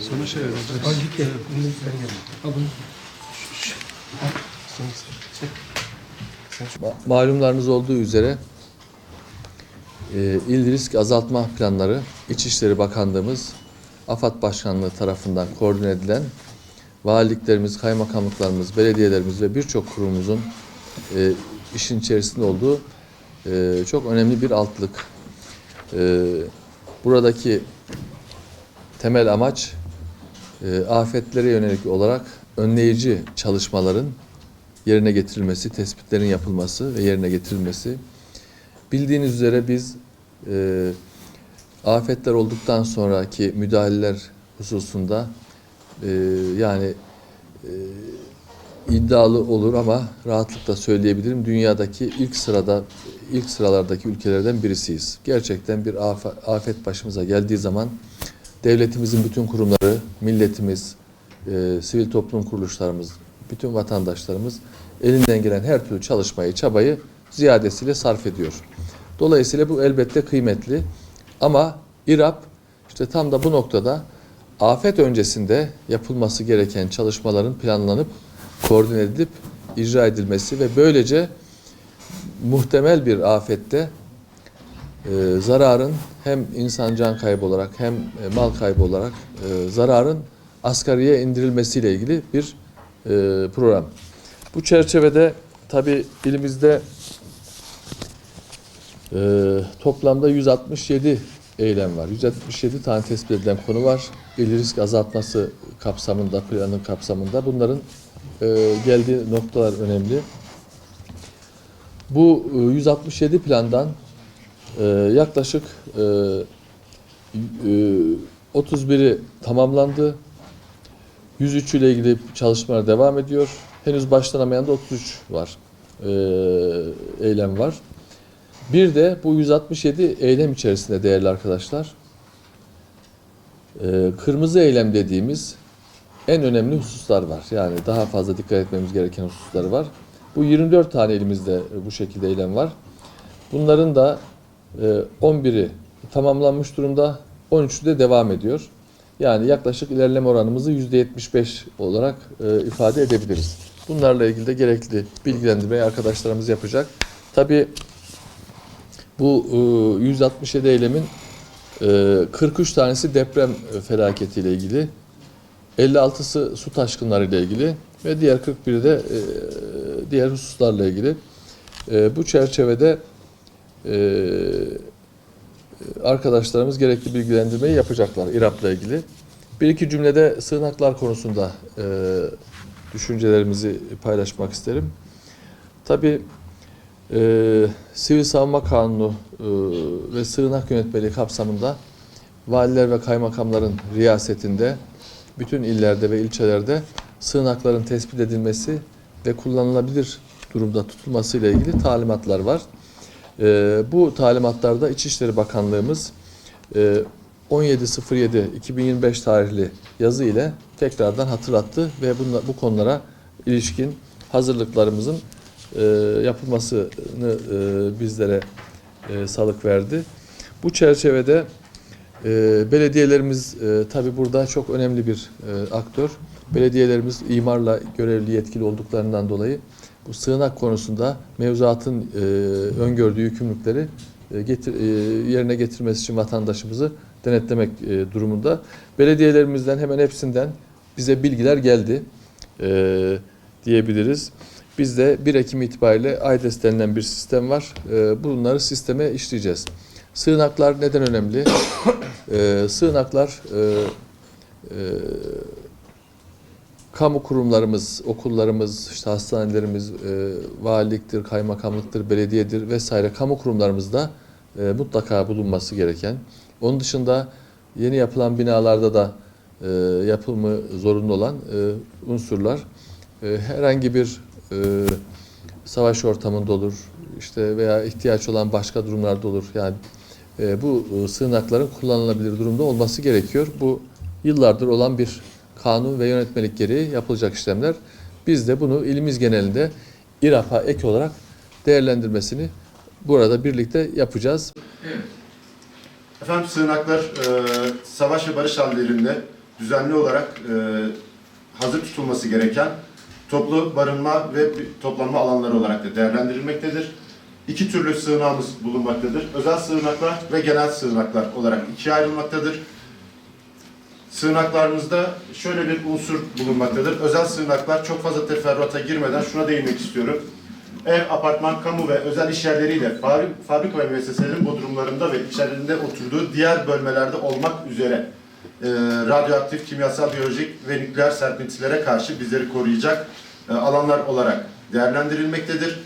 Sana şey vereceğiz. Al git gel. Bunu ben geldim. Al bunu. Ma- Malumlarınız olduğu üzere e, il risk azaltma planları İçişleri Bakanlığımız AFAD Başkanlığı tarafından koordine edilen valiliklerimiz, kaymakamlıklarımız, belediyelerimiz ve birçok kurumumuzun e, işin içerisinde olduğu e, çok önemli bir altlık. E, buradaki temel amaç e, afetlere yönelik olarak önleyici çalışmaların yerine getirilmesi, tespitlerin yapılması ve yerine getirilmesi. Bildiğiniz üzere biz e, afetler olduktan sonraki müdahaleler hususunda e, yani e, iddialı olur ama rahatlıkla söyleyebilirim. Dünyadaki ilk sırada ilk sıralardaki ülkelerden birisiyiz. Gerçekten bir afet başımıza geldiği zaman devletimizin bütün kurumları, milletimiz, e, sivil toplum kuruluşlarımız, bütün vatandaşlarımız elinden gelen her türlü çalışmayı, çabayı ziyadesiyle sarf ediyor. Dolayısıyla bu elbette kıymetli ama İRAP işte tam da bu noktada afet öncesinde yapılması gereken çalışmaların planlanıp koordine edilip icra edilmesi ve böylece muhtemel bir afette e, zararın hem insan can kaybı olarak hem e, mal kaybı olarak e, zararın asgariye indirilmesiyle ilgili bir e, program. Bu çerçevede tabi ilimizde e, toplamda 167 eylem var. 167 tane tespit edilen konu var. İl risk azaltması kapsamında, planın kapsamında. Bunların e, geldiği noktalar önemli. Bu e, 167 plandan e, yaklaşık e, e, 31'i tamamlandı. 103 ile ilgili çalışmalar devam ediyor. Henüz başlanamayan da 33 var. E, eylem var. Bir de bu 167 eylem içerisinde değerli arkadaşlar e, kırmızı eylem dediğimiz en önemli hususlar var. Yani daha fazla dikkat etmemiz gereken hususlar var. Bu 24 tane elimizde bu şekilde eylem var. Bunların da e, 11'i tamamlanmış durumda, 13'ü de devam ediyor. Yani yaklaşık ilerleme oranımızı %75 olarak e, ifade edebiliriz. Bunlarla ilgili de gerekli bilgilendirmeyi arkadaşlarımız yapacak. Tabii bu e, 167 eylemin e, 43 tanesi deprem e, felaketiyle ilgili, 56'sı su taşkınları ile ilgili ve diğer 41'i de e, diğer hususlarla ilgili. E, bu çerçevede e, arkadaşlarımız gerekli bilgilendirmeyi yapacaklar İRAP'la ilgili. Bir iki cümlede sığınaklar konusunda e, düşüncelerimizi paylaşmak isterim. Tabii e, Sivil Savunma Kanunu e, ve sığınak yönetmeliği kapsamında valiler ve kaymakamların riyasetinde bütün illerde ve ilçelerde sığınakların tespit edilmesi ve kullanılabilir durumda tutulması ile ilgili talimatlar var. E, bu talimatlarda İçişleri Bakanlığımız e, 17.07.2025 tarihli yazı ile tekrardan hatırlattı ve bunla, bu konulara ilişkin hazırlıklarımızın e, yapılmasını e, bizlere e, salık verdi. Bu çerçevede e, belediyelerimiz e, tabi burada çok önemli bir e, aktör. Belediyelerimiz imarla görevli yetkili olduklarından dolayı bu sığınak konusunda mevzuatın e, öngördüğü yükümlülükleri e, getir, e, yerine getirmesi için vatandaşımızı denetlemek e, durumunda. Belediyelerimizden hemen hepsinden bize bilgiler geldi e, diyebiliriz. Bizde 1 Ekim itibariyle AYDES denilen bir sistem var. E, bunları sisteme işleyeceğiz. Sığınaklar neden önemli? e, sığınaklar e, e, kamu kurumlarımız, okullarımız, işte hastanelerimiz, e, valiliktir, kaymakamlıktır, belediyedir vesaire kamu kurumlarımızda e, mutlaka bulunması gereken. Onun dışında yeni yapılan binalarda da e, yapımı zorunlu olan e, unsurlar e, herhangi bir e, savaş ortamında olur, işte veya ihtiyaç olan başka durumlarda olur. Yani e, bu e, sığınakların kullanılabilir durumda olması gerekiyor. Bu yıllardır olan bir kanun ve yönetmelik gereği yapılacak işlemler. Biz de bunu ilimiz genelinde İRAP'a ek olarak değerlendirmesini burada birlikte yapacağız. Efendim sığınaklar e, savaş ve barış hallerinde düzenli olarak e, hazır tutulması gereken toplu barınma ve toplanma alanları olarak da değerlendirilmektedir. İki türlü sığınağımız bulunmaktadır. Özel sığınaklar ve genel sığınaklar olarak ikiye ayrılmaktadır. Sığınaklarımızda şöyle bir unsur bulunmaktadır. Özel sığınaklar çok fazla teferruata girmeden şuna değinmek istiyorum. Ev, apartman, kamu ve özel iş yerleriyle fabri- fabrika ve müesseselerin bodrumlarında ve içlerinde oturduğu diğer bölmelerde olmak üzere e, radyoaktif, kimyasal, biyolojik ve nükleer serpintilere karşı bizleri koruyacak e, alanlar olarak değerlendirilmektedir.